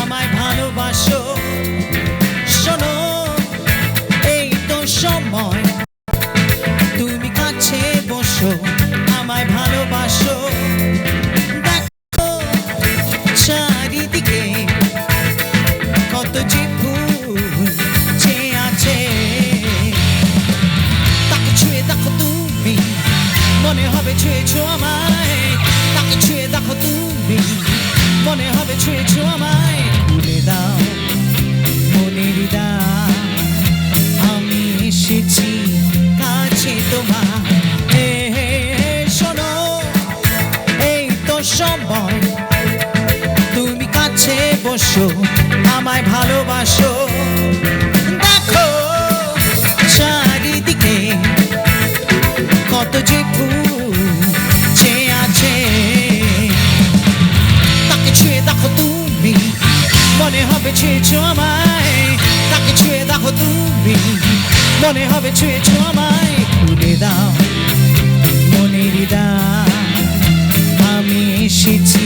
আমায় ভালোবাসো। শোনো, এই তো সময়। তুমি কাছে বসো, আমায় ভালোবাসো। দেখো, চারিদিকে কত যে ফুল যে আছে। তাকে ছুঁয়ে দেখো তুমি, মনে হবে ছুঁয়েছো আমায়। তাকে ছুঁয়ে দেখো তুমি, মনে হবে ছুঁয়েছো এসেছি কাছে তোমার। শোনো, এই তো সময়। তুমি কাছে বসো, আমায় ভালোবাসো। দেখো, চারিদিকে কত যে ফুলছে আছে। তাকে ছুঁয়ে দেখো তুমি, মনে হবে ছেয়েছো আমার দেখো তুমি। মনে হবে ছুঁয়েছ আমায় খুলে দাও। মনের দাও আমি এসেছি।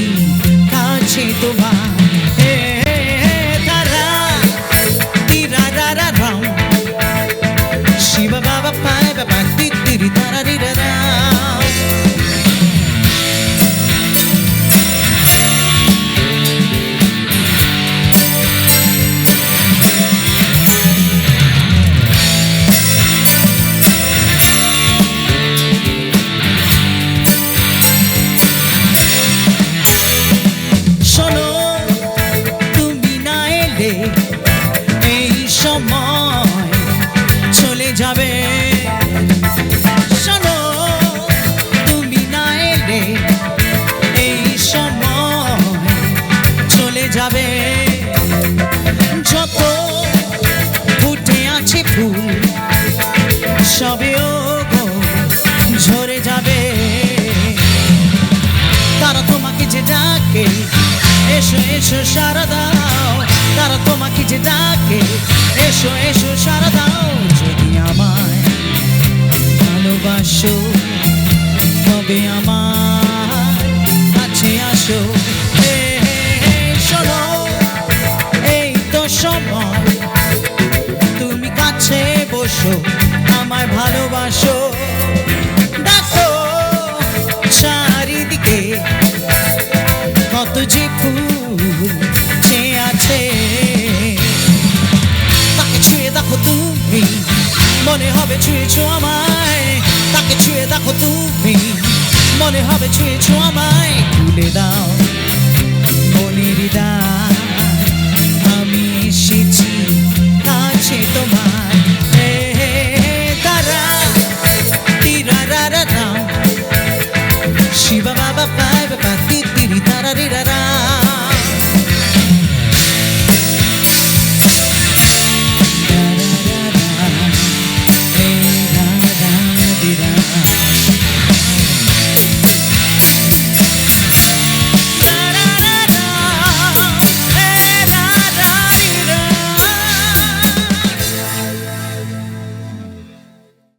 যাবে। যত ফুটে আছে ফুল সবেও গো ঝরে যাবে। তারা তোমাকে যে ডাকে, এসো এসো, সারা দাও। তারা তোমাকে যে ডাকে, এসো এসো, সারা দাও। যদি আমায় ভালোবাসো, তবে আমার সময়। তুমি কাছে বসো, আমায় ভালোবাসো। দেখো, চারিদিকে কত যে ফুল আছে। তাকে ছুঁয়ে দেখো তুমি, মনে হবে ছুঁয়েছো আমায়। তাকে ছুঁয়ে দেখো তুমি, মনে হবে ছুঁয়েছো আমায়। তুলে দাও da da da